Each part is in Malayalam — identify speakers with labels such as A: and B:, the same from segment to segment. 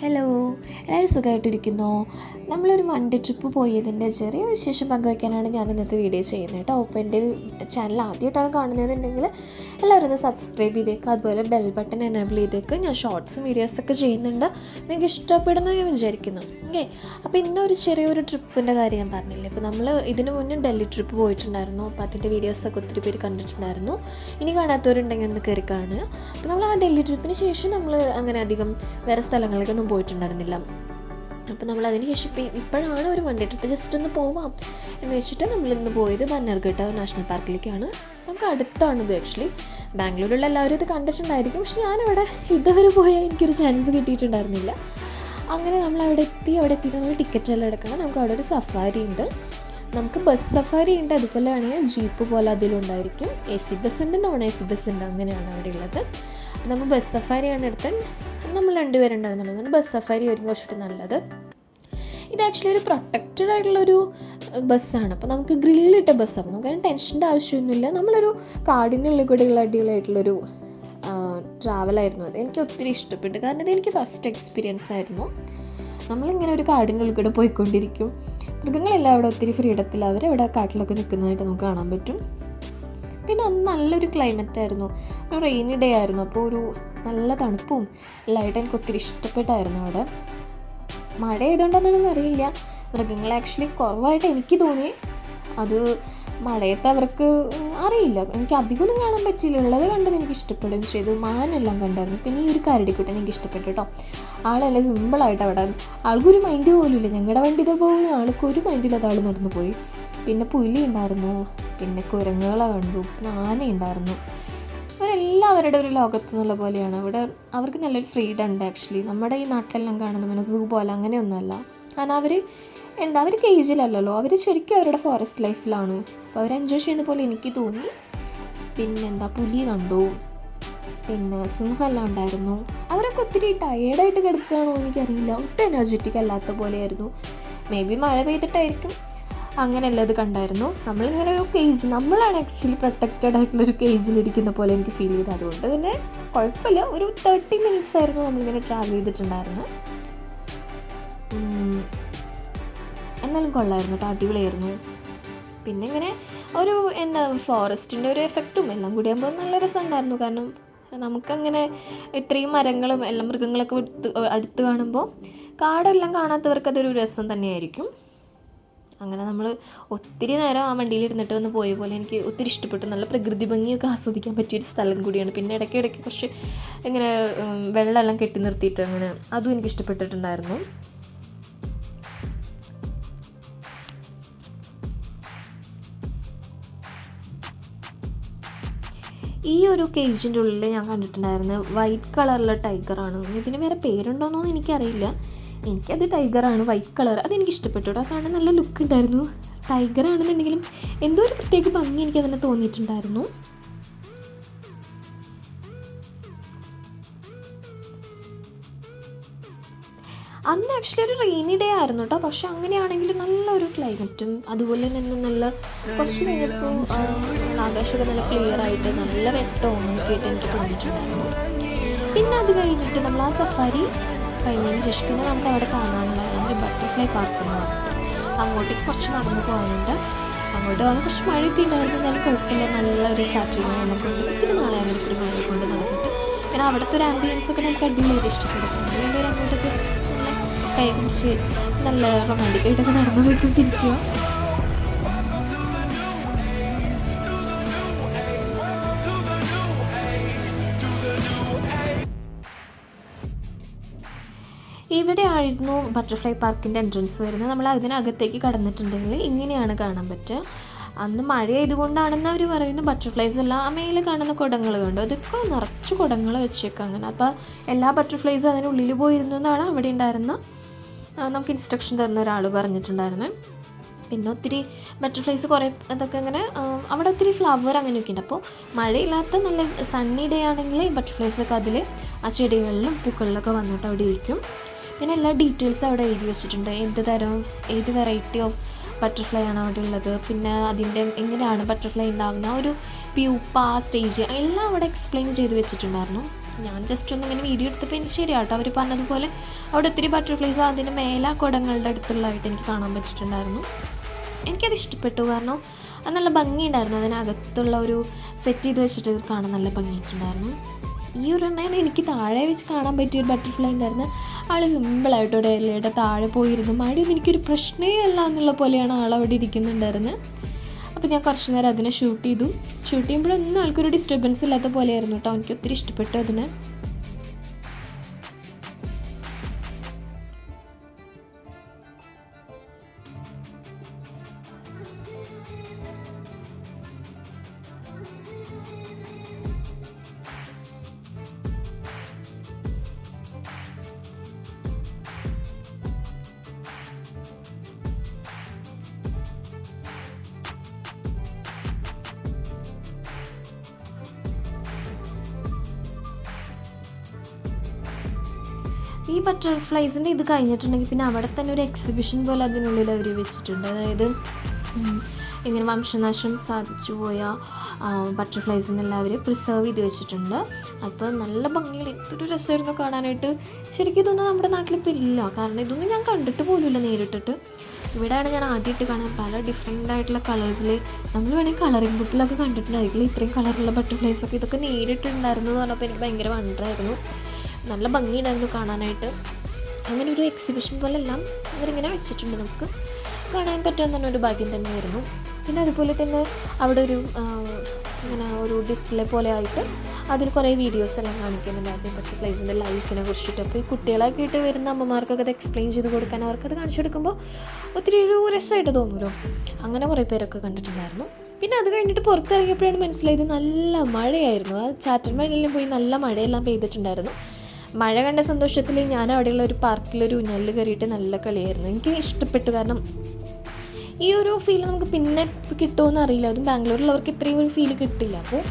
A: ഹലോ എല്ലാവരും സുഖമായിട്ടിരിക്കുന്നു? നമ്മളൊരു വൺ ഡേ ട്രിപ്പ് പോയതിന്റെ ചെറിയ വിശേഷം പങ്കുവയ്ക്കാനാണ് ഞാൻ ഇന്നത്തെ വീഡിയോ ചെയ്യുന്നത് കേട്ടോ. അപ്പോൾ എന്റെ ചാനൽ ആദ്യമായിട്ടാണ് കാണുന്നതെന്നുണ്ടെങ്കിൽ എല്ലാവരും ഒന്ന് സബ്സ്ക്രൈബ് ചെയ്തേക്കുക അതുപോലെ ബെൽ ബട്ടൺ എനേബിൾ ചെയ്തേക്ക്. ഞാൻ ഷോർട്സും വീഡിയോസൊക്കെ ചെയ്യുന്നുണ്ട്. നിങ്ങൾക്ക് ഇഷ്ടപ്പെടുന്നു ഞാൻ വിചാരിക്കുന്നു. ഓക്കെ അപ്പോൾ ഇന്നൊരു ചെറിയൊരു ട്രിപ്പിന്റെ കാര്യം ഞാൻ പറഞ്ഞില്ലേ? അപ്പോൾ നമ്മൾ ഇതിനു മുന്നേ ഡൽഹി ട്രിപ്പ് പോയിട്ടുണ്ടായിരുന്നു. അപ്പോൾ അതിന്റെ വീഡിയോസൊക്കെ ഒത്തിരി പേര് കണ്ടിട്ടുണ്ടായിരുന്നു. ഇനി കാണാത്തവരുണ്ടെങ്കിൽ ഒന്ന് കയറി കാണുക. അപ്പോൾ നമ്മൾ ആ ഡൽഹി ട്രിപ്പിന് ശേഷം നമ്മൾ അങ്ങനെ അധികം വേറെ സ്ഥലങ്ങളിലേക്കൊന്നും പോയിട്ടുണ്ടായിരുന്നില്ല. അപ്പോൾ നമ്മൾ അതിന് ശേഷം ഇപ്പം ഇപ്പോഴാണ് ഒരു വണ്ടി ട്രിപ്പ് ജസ്റ്റ് ഒന്ന് പോവാം എന്ന് വെച്ചിട്ട് നമ്മൾ ഇന്ന് പോയത് ബന്നർഘട്ട നാഷണൽ പാർക്കിലേക്കാണ്. നമുക്ക് അടുത്താണിത് ആക്ച്വലി ബാംഗ്ലൂരിലുള്ള എല്ലാവരും ഇത് കണ്ടിട്ടുണ്ടായിരിക്കും. പക്ഷെ ഞാനവിടെ ഇതുവരെ പോയാൽ എനിക്കൊരു ചാൻസ് കിട്ടിയിട്ടുണ്ടായിരുന്നില്ല. അങ്ങനെ നമ്മൾ അവിടെ എത്തി. അവിടെ എത്തി നമ്മൾ ടിക്കറ്റ് എല്ലാം എടുക്കണം. നമുക്ക് അവിടെ ഒരു സഫാരി ഉണ്ട്. നമുക്ക് ബസ് സഫാരി ഉണ്ട്. അതുപോലെ വേണമെങ്കിൽ ജീപ്പ് പോലെ അതിലുണ്ടായിരിക്കും എ സി ബസ് ഉണ്ട് നോൺ എ സി ബസ് ഉണ്ട്. അങ്ങനെയാണ് അവിടെ ഉള്ളത്. നമ്മൾ ബസ് സഫാരിയാണ് എടുത്ത് നമ്മൾ രണ്ടുപേരുണ്ടായിരുന്നുള്ളത് ബസ് സഫാരി ആയിരിക്കും കുറച്ചുകൂടി നല്ലത്. ഇത് ആക്ച്വലി ഒരു പ്രൊട്ടക്റ്റഡ് ആയിട്ടുള്ളൊരു ബസ്സാണ് അപ്പോൾ നമുക്ക് ഗ്രില്ലിട്ട ബസ്സാണ് നമുക്ക് അതിന് ടെൻഷന്റെ ആവശ്യമൊന്നുമില്ല. നമ്മളൊരു കാടിനുള്ളിൽ കൂടെയുള്ള അടിപൊളിയായിട്ടുള്ളൊരു ട്രാവലായിരുന്നു അത്. എനിക്ക് ഒത്തിരി ഇഷ്ടപ്പെട്ടു. കാരണം ഇത് എനിക്ക് ഫസ്റ്റ് എക്സ്പീരിയൻസ് ആയിരുന്നു. നമ്മളിങ്ങനെ ഒരു കാടിനുള്ളിൽ കൂടെ പോയിക്കൊണ്ടിരിക്കും. മൃഗങ്ങളെല്ലാം അവിടെ ഒത്തിരി ഫ്രീഡത്തിൽ അവിടെ കാട്ടിലൊക്കെ നിൽക്കുന്നതായിട്ട് നമുക്ക് കാണാൻ പറ്റും. പിന്നെ അന്ന് നല്ലൊരു ക്ലൈമറ്റ് ആയിരുന്നു. ഒരു റെയിനി ഡേ ആയിരുന്നു. അപ്പോൾ ഒരു നല്ല തണുപ്പും എല്ലായിട്ട് എനിക്ക് ഒത്തിരി ഇഷ്ടപ്പെട്ടായിരുന്നു അവിടെ. മഴ ആയതുകൊണ്ടൊന്നും അറിയില്ല. മൃഗങ്ങളെ ആക്ച്വലി കുറവായിട്ട് എനിക്ക് തോന്നി. അത് മഴയത്ത് അവർക്ക് അറിയില്ല. എനിക്ക് അധികമൊന്നും കാണാൻ പറ്റില്ല ഉള്ളത് കണ്ടത് എനിക്ക് ഇഷ്ടപ്പെടുകയും ചെയ്തു മാനെല്ലാം കണ്ടായിരുന്നു. പിന്നെ ഈ ഒരു കരടിക്കുട്ടൻ എനിക്ക് ഇഷ്ടപ്പെട്ടു കേട്ടോ. ആളെല്ലാം സിമ്പിളായിട്ട് അവിടെ. ആൾക്കൊരു മൈൻഡ് പോലും ഇല്ല ഞങ്ങളുടെ വണ്ടി ഇത് പോകുന്ന ആൾക്ക് ഒരു മൈൻഡില്ലാത്ത ആൾ നടന്നു പോയി പിന്നെ പുലി ഉണ്ടായിരുന്നു. പിന്നെ കുരങ്ങുകളെ കണ്ടു. പിന്നെ ആന ഉണ്ടായിരുന്നു. അവരെല്ലാം അവരുടെ ഒരു ലോകത്ത് എന്നുള്ള പോലെയാണ്. അവിടെ അവർക്ക് നല്ലൊരു ഫ്രീഡം ഉണ്ട് ആക്ച്വലി നമ്മുടെ ഈ നാട്ടിലെല്ലാം കാണുന്ന പിന്നെ സൂ പോലെ അങ്ങനെയൊന്നുമല്ല. കാരണം അവർ എന്താ അവർ കേജിലല്ലല്ലോ അവർ ശരിക്കും അവരുടെ ഫോറസ്റ്റ് ലൈഫിലാണ് അപ്പോൾ അവർ എൻജോയ് ചെയ്യുന്ന പോലെ എനിക്ക് തോന്നി. പിന്നെന്താ പുലി കണ്ടു. പിന്നെ സിംഹമെല്ലാം ഉണ്ടായിരുന്നു. അവരൊക്കെ ഒത്തിരി ടയേർഡായിട്ട് കിടക്കുകയാണോ എനിക്കറിയില്ല. ഒട്ടും എനർജറ്റിക് അല്ലാത്ത പോലെയായിരുന്നു. മേ ബി മഴ പെയ്തിട്ടായിരിക്കും. അങ്ങനെയല്ല ഇത് കണ്ടായിരുന്നു. നമ്മളിങ്ങനെ ഒരു കേജ് നമ്മളാണ് ആക്ച്വലി പ്രൊട്ടക്റ്റഡ് ആയിട്ടുള്ള ഒരു കേജിലിരിക്കുന്ന പോലെ എനിക്ക് ഫീൽ ചെയ്തത്. അതുകൊണ്ട് തന്നെ കുഴപ്പമില്ല. ഒരു തേർട്ടി മിനിറ്റ്സ് ആയിരുന്നു നമ്മളിങ്ങനെ ട്രാവൽ ചെയ്തിട്ടുണ്ടായിരുന്നത്. ഉം, എന്നാലും കൊള്ളായിരുന്നു കേട്ടോ. അടിപൊളിയായിരുന്നു. പിന്നെ ഇങ്ങനെ ഒരു എന്താ ഫോറസ്റ്റിന്റെ ഒരു എഫക്റ്റും എല്ലാം കൂടി ആകുമ്പോൾ നല്ല രസമുണ്ടായിരുന്നു. കാരണം നമുക്കങ്ങനെ ഇത്രയും മരങ്ങളും എല്ലാം മൃഗങ്ങളൊക്കെ അടുത്ത് കാണുമ്പോൾ കാടെല്ലാം കാണാത്തവർക്ക് അതൊരു രസം തന്നെയായിരിക്കും. അങ്ങനെ നമ്മൾ ഒത്തിരി നേരം ആ വണ്ടിയിൽ ഇരുന്നിട്ട് ഒന്ന് പോയ പോലെ എനിക്ക് ഒത്തിരി ഇഷ്ടപ്പെട്ടു. നല്ല പ്രകൃതി ഭംഗിയൊക്കെ ആസ്വദിക്കാൻ പറ്റിയൊരു സ്ഥലം കൂടിയാണ്. പിന്നെ ഇടയ്ക്ക് ഇടയ്ക്ക് കുറച്ച് ഇങ്ങനെ വെള്ളമെല്ലാം കെട്ടി നിർത്തിയിട്ട് അങ്ങനെ അതും എനിക്ക് ഇഷ്ടപ്പെട്ടിട്ടുണ്ടായിരുന്നു. ഈ ഒരു കേജിന്റെ ഉള്ളിൽ ഞാൻ കണ്ടിട്ടുണ്ടായിരുന്നു വൈറ്റ് കളറിലെ ടൈഗറാണ് ഇതിന് വേറെ പേരുണ്ടോയെന്നൊന്നും എനിക്കറിയില്ല. എനിക്കത് ടൈഗറാണ് വൈറ്റ് കളർ അതെനിക്ക് ഇഷ്ടപ്പെട്ടു കേട്ടോ. കാരണം നല്ല ലുക്ക് ഉണ്ടായിരുന്നു. ടൈഗർ ആണെന്നുണ്ടെങ്കിലും എന്തോ ഒരു പ്രത്യേക ഭംഗി എനിക്ക് അതിനെ തോന്നിയിട്ടുണ്ടായിരുന്നു. അന്ന് ആക്ച്വലി ഒരു റെയിനി ഡേ ആയിരുന്നു കേട്ടോ. പക്ഷെ അങ്ങനെയാണെങ്കിൽ നല്ലൊരു ക്ലൈമറ്റും അതുപോലെ തന്നെ നല്ല കുറച്ച് കഴിഞ്ഞപ്പോൾ ആകാശമൊക്കെ നല്ല ക്ലിയർ ആയിട്ട് നല്ല ആയിട്ട് എനിക്ക് തോന്നിയിട്ടുണ്ടായിരുന്നു. പിന്നെ അത് കഴിഞ്ഞിട്ട് നമ്മൾ ആ സഫാരി കഴിഞ്ഞതിന് ശേഷം പിന്നെ നമുക്ക് അവിടെ കാണാനുള്ള ഒരു ബട്ടർഫ്ലൈ പാർക്ക് എന്ന് പറഞ്ഞിട്ട് അങ്ങോട്ടേക്ക് കുറച്ച് നടന്നു പോകാനുണ്ട്. അങ്ങോട്ട് വന്ന് കുറച്ച് മഴയൊക്കെ ഉണ്ടായിരുന്നു എന്നാലും കുഴപ്പമില്ല നല്ലൊരു ചാറ്റിങ് നമുക്കുണ്ട് ഒത്തിരി നാളെ അങ്ങനെ ഒത്തിരി മഴ കൊണ്ട് നടന്നിട്ട്. പിന്നെ അവിടുത്തെ ഒരു ആംബിയൻസ് ഒക്കെ നമുക്ക് അടിപൊളിയായിട്ട് ഇഷ്ടപ്പെടും. അതുകൊണ്ട് അങ്ങോട്ടൊക്കെ നല്ല കൈ കുറിച്ച് നല്ല റൊമാന്റിക്കായിട്ടൊക്കെ നടന്നു പോയിക്കൊണ്ടിരിക്കുക ഇവിടെ ആയിരുന്നു ബട്ടർഫ്ലൈ പാർക്കിന്റെ എൻട്രൻസ് വരുന്നത്. നമ്മൾ അതിനകത്തേക്ക് കടന്നിട്ടുണ്ടെങ്കിൽ ഇങ്ങനെയാണ് കാണാൻ പറ്റുക. അന്ന് മഴ ആയതുകൊണ്ടാണെന്ന് അവർ പറയുന്നു. ബട്ടർഫ്ലൈസ് എല്ലാം ആ മേലെ കാണുന്ന കുടങ്ങൾ കണ്ടു. അതൊക്കെ നിറച്ച് കുടങ്ങൾ വെച്ചേക്കാം അങ്ങനെ. അപ്പോൾ എല്ലാ ബട്ടർഫ്ലൈസും അതിനുള്ളിൽ പോയിരുന്നു എന്നാണ് അവിടെ ഉണ്ടായിരുന്ന നമുക്ക് ഇൻസ്ട്രക്ഷൻ തരുന്ന ഒരാൾ പറഞ്ഞിട്ടുണ്ടായിരുന്നത് പിന്നെ ഒത്തിരി ബട്ടർഫ്ലൈസ് കുറേ അതൊക്കെ അങ്ങനെ അവിടെ ഒത്തിരി ഫ്ലവർ അങ്ങനെയൊക്കെ ഉണ്ട്. അപ്പോൾ മഴയില്ലാത്ത നല്ല സണ്ണി ഡേ ആണെങ്കിൽ ബട്ടർഫ്ലൈസൊക്കെ അതിൽ ആ ചെടികളിലും പൂക്കളിലൊക്കെ വന്നിട്ട് അവിടെ ഇരിക്കും. പിന്നെ എല്ലാ ഡീറ്റെയിൽസും അവിടെ എഴുതി വെച്ചിട്ടുണ്ട്. എന്ത് തരം ഏത് വെറൈറ്റി ഓഫ് ബട്ടർഫ്ലൈ ആണ് അവിടെ ഉള്ളത്. പിന്നെ അതിന്റെ എങ്ങനെയാണ് ബട്ടർഫ്ലൈ ഉണ്ടാകുന്ന ഒരു പ്യൂപ്പ സ്റ്റേജ് എല്ലാം അവിടെ എക്സ്പ്ലെയിൻ ചെയ്ത് വെച്ചിട്ടുണ്ടായിരുന്നു. ഞാൻ ജസ്റ്റ് ഒന്ന് ഇങ്ങനെ വീഡിയോ എടുത്തപ്പോൾ എനിക്ക് ശരിയാട്ടോ. അവർ പറഞ്ഞതുപോലെ അവിടെ ഒത്തിരി ബട്ടർഫ്ലൈസ് അതിന്റെ മേലെ കുടങ്ങളുടെ അടുത്തുള്ളതായിട്ട് എനിക്ക് കാണാൻ പറ്റിയിട്ടുണ്ടായിരുന്നു. എനിക്കത് ഇഷ്ടപ്പെട്ടു. കാരണം അത് നല്ല ഭംഗിയുണ്ടായിരുന്നു. അതിനകത്തുള്ള ഒരു സെറ്റ് ചെയ്ത് വെച്ചിട്ട് കാണാൻ നല്ല ഭംഗിയിട്ടുണ്ടായിരുന്നു ഈ ഒരു എണ്ണയിൽ എനിക്ക് താഴെ വെച്ച് കാണാൻ പറ്റിയ ഒരു ബട്ടർഫ്ലൈ ഉണ്ടായിരുന്നു. ആൾ സിമ്പിളായിട്ട് ഒരു ഇലയുടെ താഴെ പോയിരുന്നു. മടിയൊന്നും എനിക്കൊരു പ്രശ്നമേ അല്ല എന്നുള്ള പോലെയാണ് ആൾ അവിടെ ഇരിക്കുന്നുണ്ടായിരുന്നത് അപ്പോൾ ഞാൻ കുറച്ച് നേരം അതിനെ ഷൂട്ട് ചെയ്തു. ഷൂട്ട് ചെയ്യുമ്പോഴൊന്നും ആൾക്കൊരു ഡിസ്റ്റർബൻസ് ഇല്ലാത്ത പോലെയായിരുന്നു കേട്ടോ. എനിക്ക് ഒത്തിരി ഇഷ്ടപ്പെട്ടു അതിനെ. ഈ ബട്ടർഫ്ലൈസിന്റെ ഇത് കഴിഞ്ഞിട്ടുണ്ടെങ്കിൽ പിന്നെ അവിടെ തന്നെ ഒരു എക്സിബിഷൻ പോലെ അതിനുള്ളിൽ അവർ വെച്ചിട്ടുണ്ട്. അതായത് ഇങ്ങനെ വംശനാശം സാധിച്ചു പോയ ബട്ടർഫ്ലൈസിനെല്ലാം അവർ പ്രിസർവ് ചെയ്ത് വെച്ചിട്ടുണ്ട്. അപ്പോൾ നല്ല ഭംഗിയിൽ എന്തൊരു രസമായിരുന്നു കാണാനായിട്ട്. ശരിക്കും ഇതൊന്നും നമ്മുടെ നാട്ടിലിപ്പോൾ ഇല്ല. കാരണം ഇതൊന്നും ഞാൻ കണ്ടിട്ട് പോലുമില്ല നേരിട്ടിട്ട്. ഇവിടെയാണ് ഞാൻ ആദ്യമായിട്ട് കാണാൻ പല ഡിഫറെന്റ് ആയിട്ടുള്ള കളേഴ്സിൽ നമ്മൾ വേണമെങ്കിൽ കളറിംഗ് ബുക്കിലൊക്കെ കണ്ടിട്ടുണ്ടായിരിക്കും. ഇത്രയും കളറുള്ള ബട്ടർഫ്ലൈസൊക്കെ ഇതൊക്കെ നേരിട്ടുണ്ടായിരുന്നു എന്ന് പറഞ്ഞപ്പോൾ എനിക്ക് ഭയങ്കര വണ്ടറായിരുന്നു നല്ല ഭംഗിയുണ്ടായിരുന്നു കാണാനായിട്ട്. അങ്ങനെ ഒരു എക്സിബിഷൻ പോലെ പോലെല്ലാം അവരിങ്ങനെ വെച്ചിട്ടുണ്ട് നമുക്ക്. കാണാൻ പറ്റുമെന്ന് തന്നെ ഒരു ഭാഗ്യം തന്നെയായിരുന്നു. പിന്നെ അതുപോലെ തന്നെ അവിടെ ഒരു ഇങ്ങനെ ഒരു ഡിസ്പ്ലേ പോലെ ആയിട്ട് അതിൽ കുറേ വീഡിയോസ് എല്ലാം കാണിക്കുന്നുണ്ടായിരുന്നു ബട്ടർഫ്ലൈസിന്റെ ലൈഫിനെ കുറിച്ചിട്ട്. അപ്പോൾ ഈ കുട്ടികളൊക്കെ ആയിട്ട് വരുന്ന അമ്മമാർക്കൊക്കെ അത് എക്സ്പ്ലെയിൻ ചെയ്ത് കൊടുക്കാൻ അവർക്കത് കാണിച്ചു കൊടുക്കുമ്പോൾ ഒത്തിരി ഒരു രസമായിട്ട് തോന്നുമല്ലോ അങ്ങനെ കുറേ പേരൊക്കെ കണ്ടിട്ടുണ്ടായിരുന്നു. പിന്നെ അത് കഴിഞ്ഞിട്ട് പുറത്തിറങ്ങിയപ്പോഴാണ് മനസ്സിലായത് നല്ല മഴയായിരുന്നു. ആ ചാറ്റൽ മഴയെല്ലാം പോയി നല്ല മഴയെല്ലാം പെയ്തിട്ടുണ്ടായിരുന്നു. മഴ കണ്ട സന്തോഷത്തിൽ ഞാൻ അവിടെയുള്ള ഒരു പാർക്കിലൊരു ഊഞ്ഞാലിൽ കയറിയിട്ട് നല്ല കളിയായിരുന്നു. എനിക്ക് ഇഷ്ടപ്പെട്ടു. കാരണം ഈ ഒരു ഫീൽ നമുക്ക് പിന്നെ കിട്ടുമെന്ന് അറിയില്ല. അതും ബാംഗ്ലൂരിലുള്ളവർക്ക് ഇത്രയും ഒരു ഫീൽ കിട്ടില്ല. അപ്പോൾ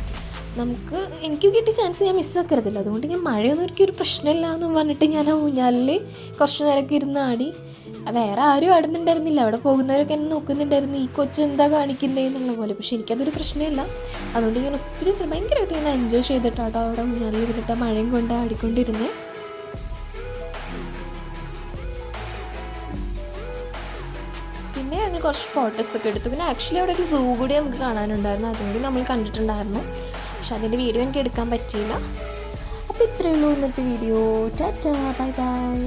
A: നമുക്ക് എനിക്ക് കിട്ടിയ ചാൻസ് ഞാൻ മിസ്സാക്കരുതില്ല അതുകൊണ്ട് ഞാൻ മഴയൊന്നും ഒരിക്കലും ഒരു പ്രശ്നമില്ല എന്ന് പറഞ്ഞിട്ട് ഞാൻ ആ ഊഞ്ഞാലിൽ കുറച്ച് നേരമൊക്കെ ഇരുന്ന് ആടി. വേറെ ആരും ആടുന്നുണ്ടായിരുന്നില്ല. അവിടെ പോകുന്നവരൊക്കെ എന്നെ നോക്കുന്നുണ്ടായിരുന്നു. ഈ കൊച്ചു എന്താ കാണിക്കുന്നേ എന്നുള്ള പോലെ. പക്ഷെ എനിക്കതൊരു പ്രശ്നമില്ല. അതുകൊണ്ട് ഞാൻ ഒത്തിരി ഭയങ്കരമായിട്ട് ഞാൻ എൻജോയ് ചെയ്തിട്ടാട്ടോ അവിടെ ആ മഴയും കൊണ്ട് ആടിക്കൊണ്ടിരുന്നേ. പിന്നെ ഞങ്ങൾ കുറച്ച് ഫോട്ടോസൊക്കെ എടുത്തു. പിന്നെ ആക്ച്വലി അവിടെ ഒരു സൂ കൂടി നമുക്ക് കാണാനുണ്ടായിരുന്നു. അതുകൊണ്ട് നമ്മൾ കണ്ടിട്ടുണ്ടായിരുന്നു. പക്ഷെ അതിന്റെ വീഡിയോ എനിക്ക് എടുക്കാൻ പറ്റിയില്ല. അപ്പോൾ ഇത്രയേ ഉള്ളൂ ഇന്നത്തെ വീഡിയോ. Tata bye bye.